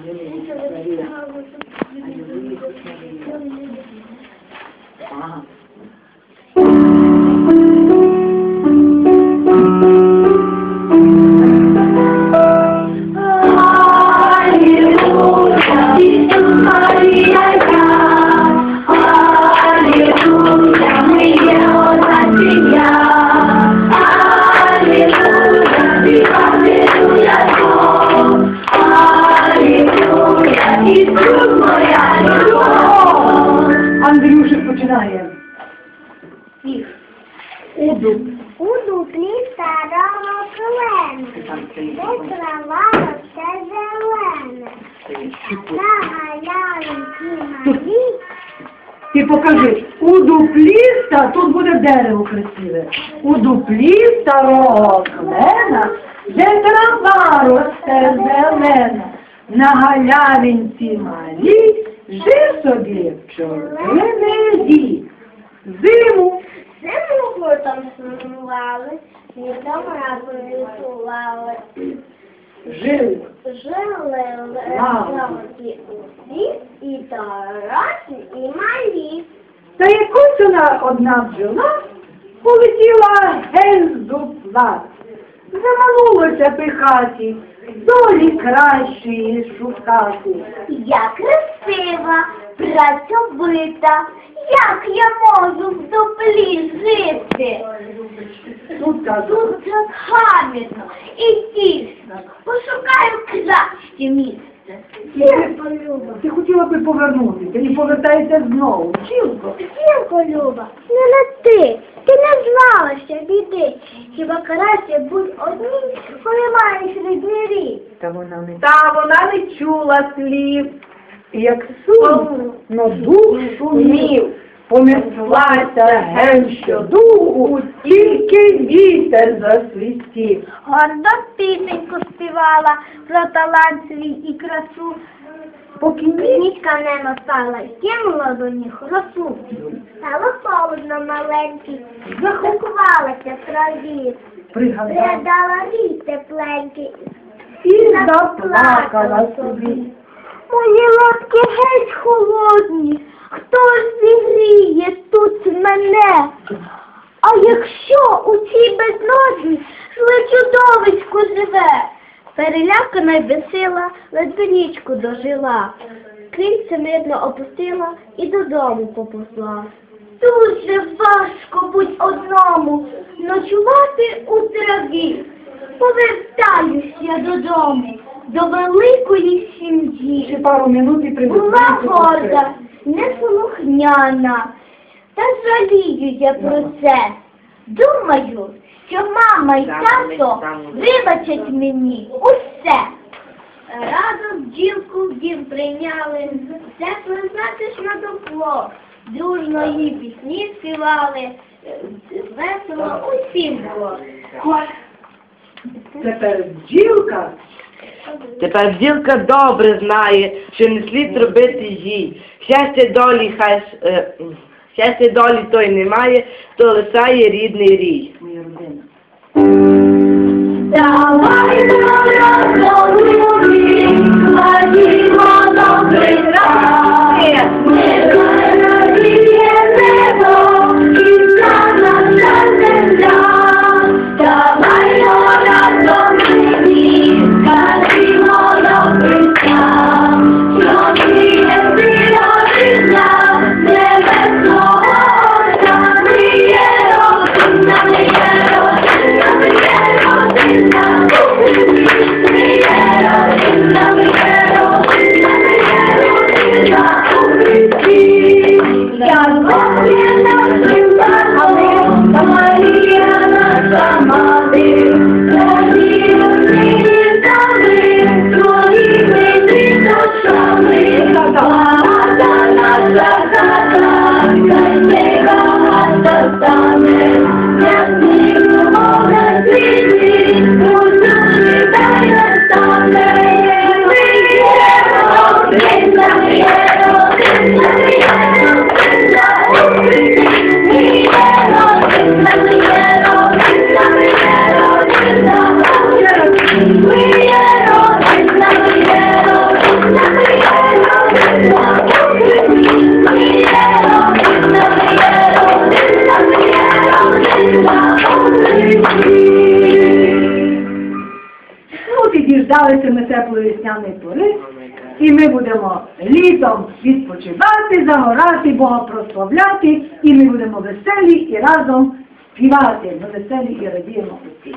Hallelujah. Hallelujah. Wow. Уду. У дуплі старого клена, де трава росте зелена, на галявинці малі, Ти покажи, у дуплі ста, тут буде дерево красиве. У дуплі старого клена, де трава росте зелена, на галявинці малі, жив собі пчолиний Зиму зиму там сумували, літом разом літували. жив Жили лелеки усі, і дорослі, і малі. Та якось вона одна бджола полетіла геть з дупла. Заманулася пихаті, долі кращої шукати. Я красива, працьовита, як я можу в дуплі жити? Тут так гамірно і тісно, пошукаю краще місце. Дівко Люба, Ти хотіла би повернутися і повертаєшся знову. Чілко. Дівко Люба, не на ти, ти не звалася біди. Хіба краще будь одній, коли маєш рідний? Та вона не та вона не чула слів. Як сум, но дух шумів. Понеслася ген щодуху, тільки вітер засвістів. Гордо пісеньку співала про талант свій і красу. Поки Нічка не настала, кинула до них росу. Стало холодно маленький, захукувалася в траві, пригадала придала рій тепленький. і заплакала собі. Мої лапки геть холодні, хто ж зігріє тут мене? А якщо у цій безнозі зле чудовисько живе? Перелякана й безсила, ледве нічку дожила. Крильце мирно опустила і додому поповзла. Дуже важко будь одному ночувати у траві. Повертаюсь я додому, до великої сім'ї. Ще пару минут і Була горда, неслухняна, та жалію я про це. Думаю, що мама й тато вибачать мені усе. Разом бджілку в дім прийняли, тепло затишно дупло, дружно їй пісні співали, е, весело усім було. Тепер бджілка Тепер бджілка добре знає, що не слід робити їй. Щастя долі хай е, щастя долі той немає, то лишає рідний рій. моя родина. Давай разом Thank you. До весняної пори, і ми будемо літом відпочивати, загорати, Бога прославляти, і ми будемо веселі і разом співати. Ми веселі і радіємо усі.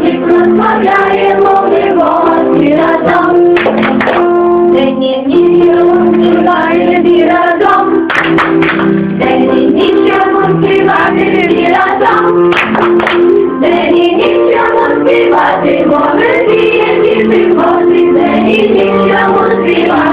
Діти Божі, прославляємо ми разом. День і ніч співати всі разом. День і ніч співати всі разом. День і ніч співати, бо ми діти Божі, день і ніч співати.